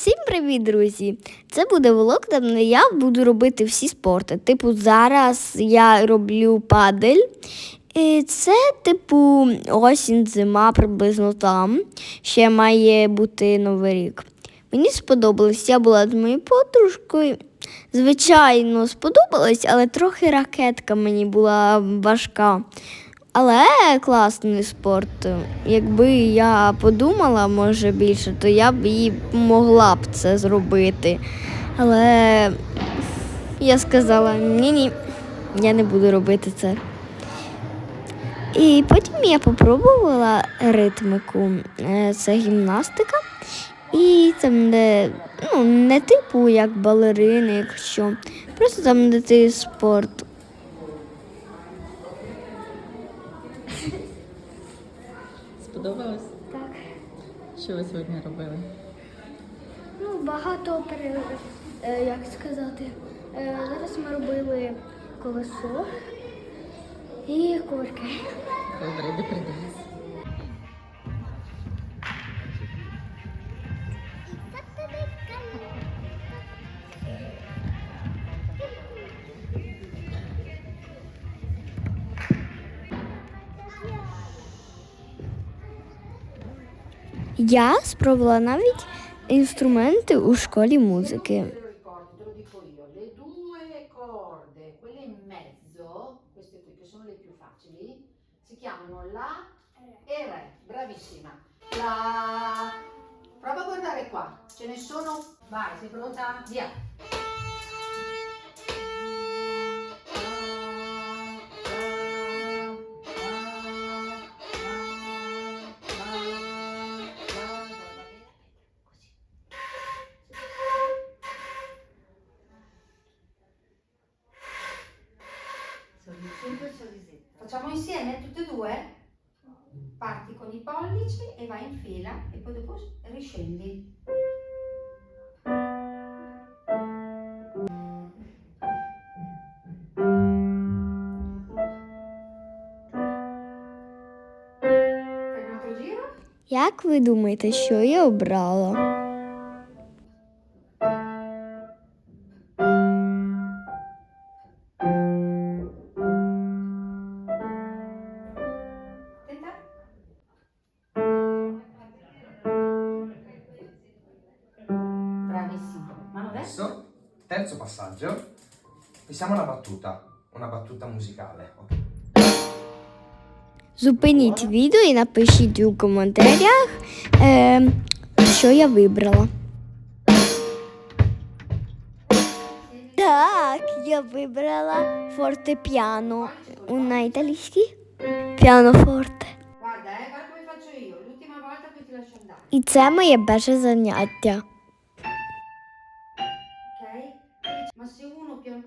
Всім привіт, друзі! Це буде влог, де я буду робити всі спорти. Типу, зараз я роблю падель. І це, типу, осінь, зима, приблизно там. Ще має бути Новий рік. Мені сподобалось, я була з моєю подружкою. Звичайно, сподобалось, але трохи ракетка мені була важка. Але класний спорт. Якби я подумала, може більше, то я б і могла б це зробити. Але я сказала: ні-ні, я не буду робити це. І потім я попробувала ритмику. Е, Це гімнастика. І там, де ну, не типу як балерини, якщо просто там, де ти спорт. Сподобалось? Так. Що ви сьогодні робили? Ну, багато е, як сказати. Е, Зараз ми робили колесо і курки. Добре, до придивись. Я спробувала навіть інструменти у школі музики. Facciamo insieme tutte e due? Parti con i pollici e vai in fila e poi dopo riscendi. Fai un altro giro? Як ви думаєте, що я обрала? Terzo passaggio, pensiamo a una battuta, una battuta musicale. Зупиніть відео і напишіть у коментарях, е, що я вибрала. Так, я вибрала фортепіано. На італійській піанофорте. Guarda, eh, guarda come faccio io. L'ultima volta poi ti lascio andare. І це моє перше заняття.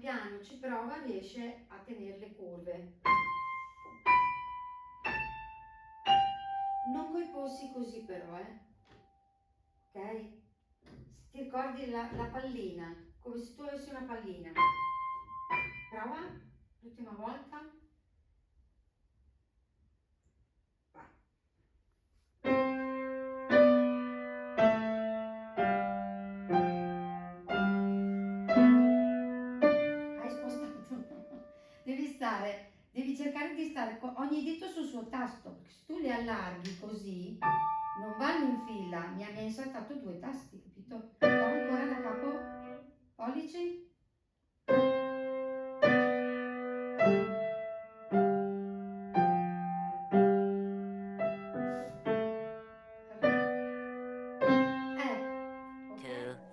Piano ci prova riesce a tenere le curve. Non coi polsi così però, eh? Ok? Ti ricordi la, la pallina? Come se tu avessi una pallina. Prova? L'ultima volta. andare, devi cercare di stare con ogni dito sul suo tasto, perché se tu li allarghi così, non vanno in fila, mi ha insaltato due tasti, capito? Provo ancora da capo, pollice. Eh.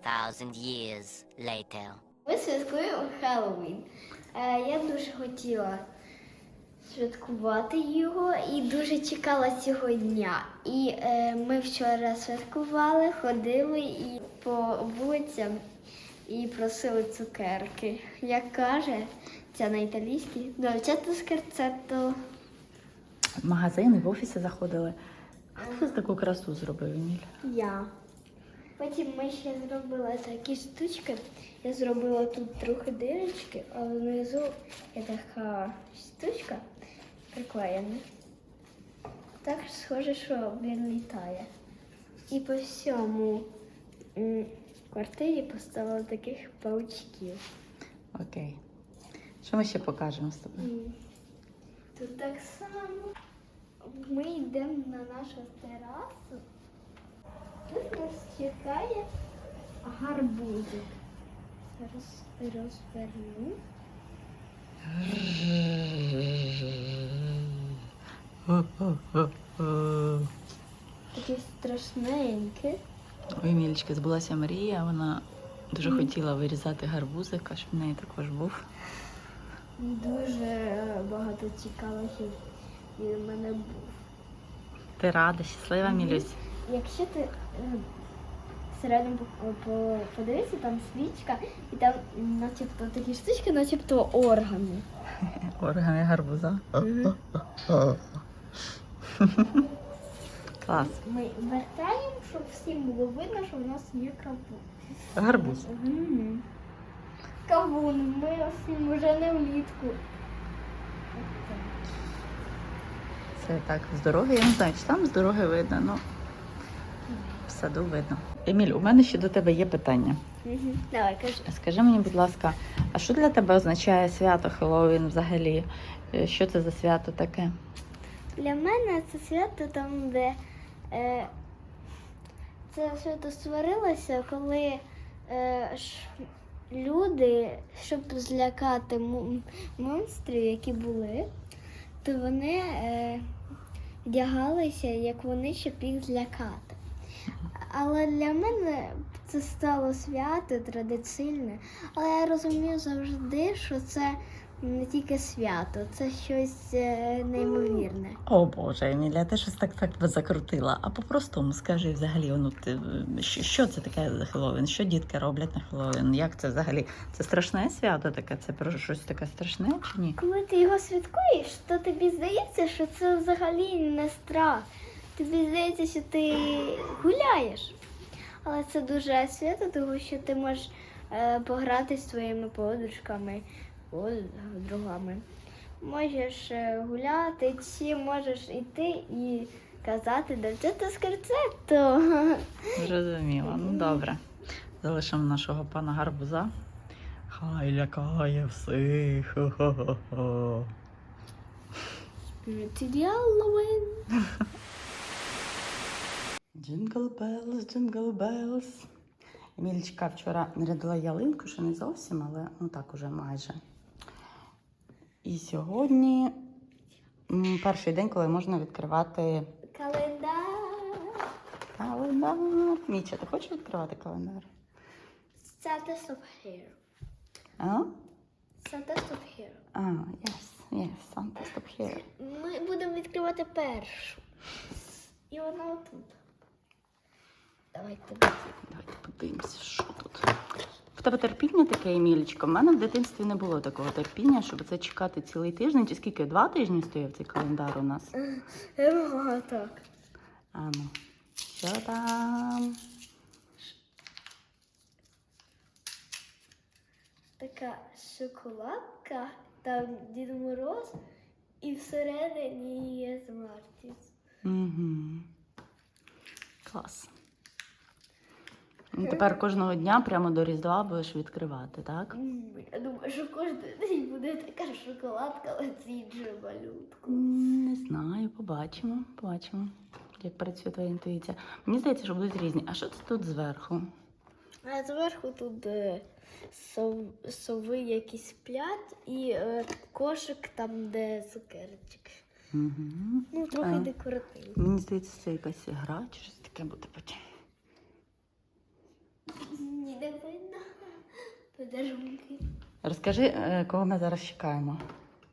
2000 years later. Questo è cool Halloween. Я дуже хотіла святкувати його і дуже чекала цього дня. І е, ми вчора святкували, ходили і по вулицям і просили цукерки. Як каже, це на італійській. Довчати скерцето. В магазини, в офіси заходили. Хто з таку красу зробив, Еміль? Я. Потім ми ще зробили такі штучки. Я зробила тут трохи дирочки, а внизу є така штучка приклеєна. Так схоже, що він літає. І по всьому квартирі поставила таких паучків. Окей. Що ми ще покажемо з тобою? Тут так само. Ми йдемо на нашу терасу. Тут нас чекає гарбузик. Зараз розверну. Такі страшненькі. Ой, Мілечка, збулася Марія, вона дуже хотіла вирізати гарбузик, а щоб в неї також був. Дуже багато цікаво, що він у мене був. Ти рада, щаслива, Мілюсь? Якщо ти е, всередину по- по- там свічка, і там начебто такі штучки, начебто органи. Органи гарбуза. Клас. Ми вертаємо, щоб всім було видно, що в нас є кавун. Гарбуз. Кавун, ми всім вже не влітку. Це так з дороги. Я не знаю, чи там з дороги видно, ну в саду видно. Еміль, у мене ще до тебе є питання. Давай, кажи. Скажи мені, будь ласка, а що для тебе означає свято Хеллоуін взагалі? Е, Що це за свято таке? Для мене це свято там, де е, це свято створилося, коли е, ш, люди, щоб злякати монстрів, які були, то вони е, вдягалися, як вони, щоб їх злякати. Але для мене це стало свято традиційне. Але я розумію завжди, що це не тільки свято, це щось е, неймовірне. О Боже, Еміля, ти щось так так закрутила. А по-простому скажи взагалі, ну ти що, що це таке за Хеллоуін? Що дітки роблять на Хеллоуін? Як це взагалі? Це страшне свято таке? Це про щось таке страшне чи ні? Коли ти його святкуєш, то тобі здається, що це взагалі не страх. Тобі здається, що ти гуляєш. Але це дуже свято, тому що ти можеш е, пограти з своїми подружками, подругами. Можеш е, гуляти, чи можеш йти і казати, де це скарцетто. Зрозуміло, ну добре. Залишимо нашого пана гарбуза. Хай лякає всіх. Halloween. Джингл белс, джингл белс. Емілічка вчора нарядила ялинку, ще не зовсім, але ну так уже майже. І сьогодні перший день, коли можна відкривати Календар. календар. Міча, ти хочеш відкривати календар? Of hair. А? Of hair. А, yes, yes, Santa here. Ми будемо відкривати першу. І вона отут. Давайте. Давайте подивимося, що тут. В тебе терпіння таке, Емілічко? В мене в дитинстві не було такого терпіння, щоб це чекати цілий тиждень. Чи скільки? Два тижні стояв цей календар у нас? Ага, так. А ну, що там? Така шоколадка, там Дід Мороз, і всередині є. Угу. Клас. Ну, тепер кожного дня прямо до Різдва будеш відкривати, так? Я думаю, що кожен день буде така шоколадка, іншою малюткою. Не знаю, побачимо. Побачимо, як працює твоя інтуїція. Мені здається, що будуть різні. А що це тут зверху? А зверху тут е, сов, сови якісь сплять і е, кошик там, де цукерочки. Угу. Ну, трохи А. декоративно. Мені здається, це якась гра чи щось таке буде потім. Не видно. Подарунки. Розкажи, е, кого ми зараз чекаємо.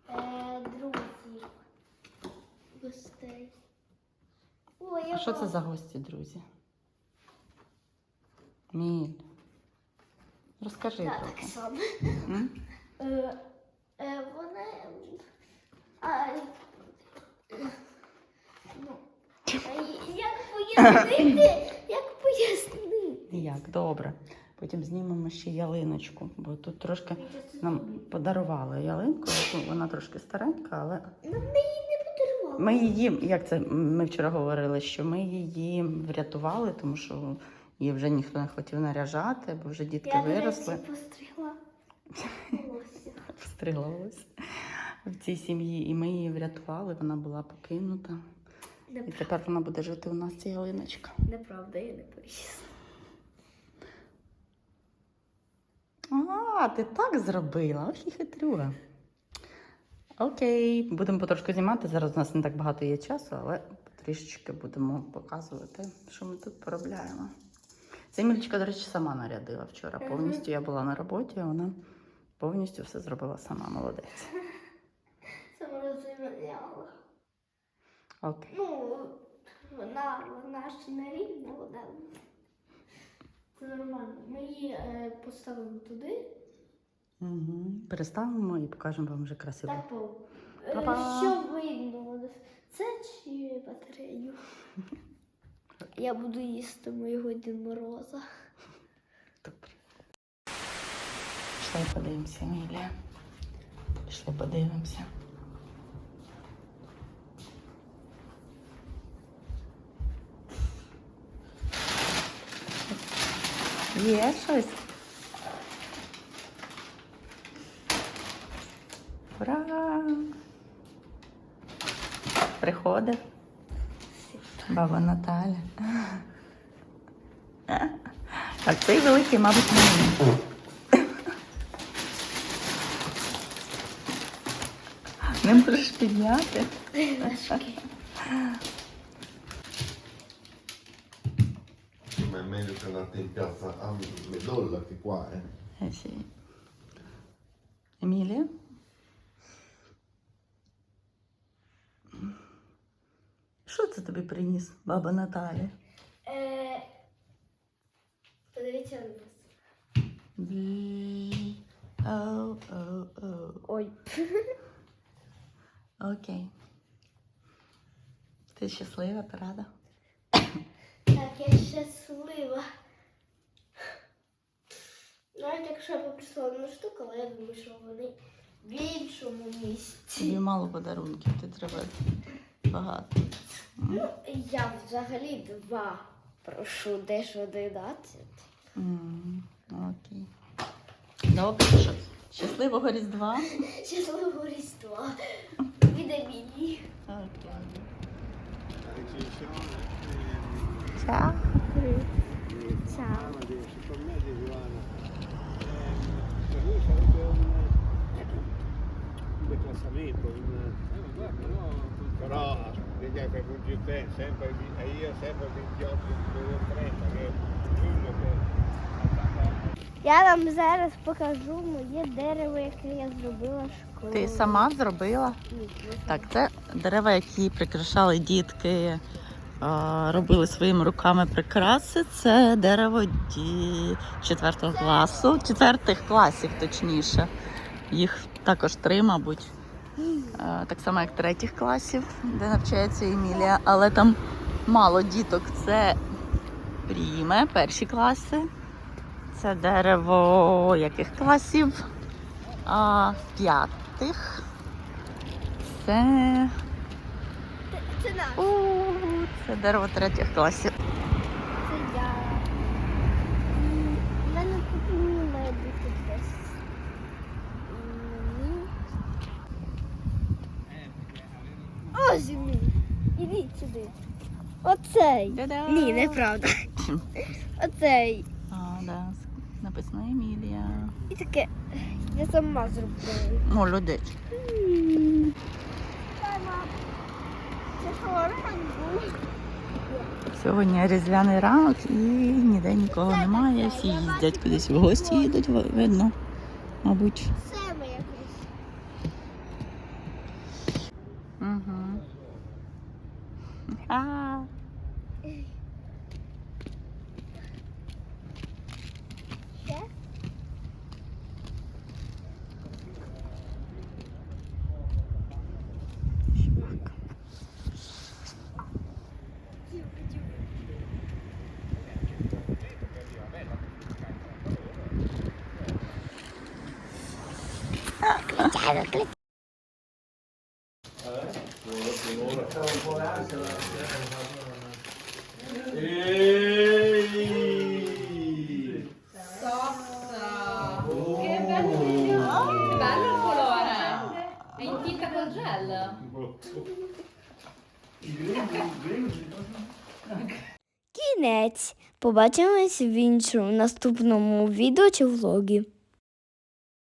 Е, друзі. Гостей. О, я А що це за гості, друзі? Міль. Розкажи Так, трохи. так само. М? Е, е, вони. А, ну, як пояснити? Як пояснити? Як, добре. Потім знімемо ще ялиночку, бо тут трошки нам подарували ялинку. Вона трошки старенька, але Нам не її не подарували. ми її, як це ми вчора говорили, що ми її врятували, тому що Її вже ніхто не хотів наряжати, бо вже дітки виросли. постригла. Встригла волосся в цій сім'ї, і ми її врятували, вона була покинута. І тепер вона буде жити у нас ця ялиночка. Неправда, я не поріс. А, ти так зробила? Ох і хитрюга. Окей, будемо потрошку знімати. Зараз у нас не так багато є часу, але трішечки будемо показувати, що ми тут поробляємо. Ця Емілічка, до речі, сама нарядила вчора. Повністю я була на роботі, а вона повністю все зробила сама. Молодець. Саме розуміла. Окей. Ну, вона, вона ж не рівна, вона. Це нормально. Ми її е, поставимо туди. Угу. Переставимо і покажемо вам вже красиво. Так, по. Е, Па-па. Що видно? Це чи батарею? Я буду їсти моєго Дід Мороза. Добре. Пішли подивимося, Емілія. Пішли подивимося. Є щось? Ура! Приходить баба Наталя. А цей великий, мабуть, мені. Не можеш підняти. Ma che in piazza a Medolla che qua, eh. Е, sì. Емілія? Що це тобі приніс, баба Наталя? Е, подивіться на нас. Ді-. Ой. Окей. Ти щаслива, ти рада? Так, я щаслива. Навіть якщо я попросила одну штуку, але я думаю, що вони в іншому місці. Тобі мало подарунків, ти треба багато. Ну, я взагалі два прошу, десь 11. М, Окей. Добре, що? Щасливого Різдва. Щасливого Різдва. Від Емілії. Окей. Recensione Ciao. Ciao. eh. Eh, declassamento, però vedi per un GT sempre e io sempre 28, 30 che giugno Я вам зараз покажу моє дерево, яке я зробила школу. Ти сама зробила? Ні, не Так, це дерева, які прикрашали дітки, робили своїми руками прикраси. Це дерево ді... четвертого класу, четвертих класів, точніше. Їх також три, мабуть. Так само, як третіх класів, де навчається Емілія, але там мало діток. Це пріме, перші класи. Це дерево яких класів? А, п'ятих. Це Це наш. Це дерево третіх класів. Це я. У мене тут не має бути десь. Ось він. Ідіть сюди. Оцей. Та-дам! Ні, неправда. Оцей. А, да. Написано Емілія. І таке. Я сама зробила. Молодець. Це хорошо. Сьогодні різдвяний ранок і ніде нікого немає. Всі їздять кудись в гості їдуть, видно. Мабуть. Угу. А, Caro Ehi! Che bello! Che bello il colore! È in tinta col gel! Кінець. Побачимось в іншому наступному відео чи влогі.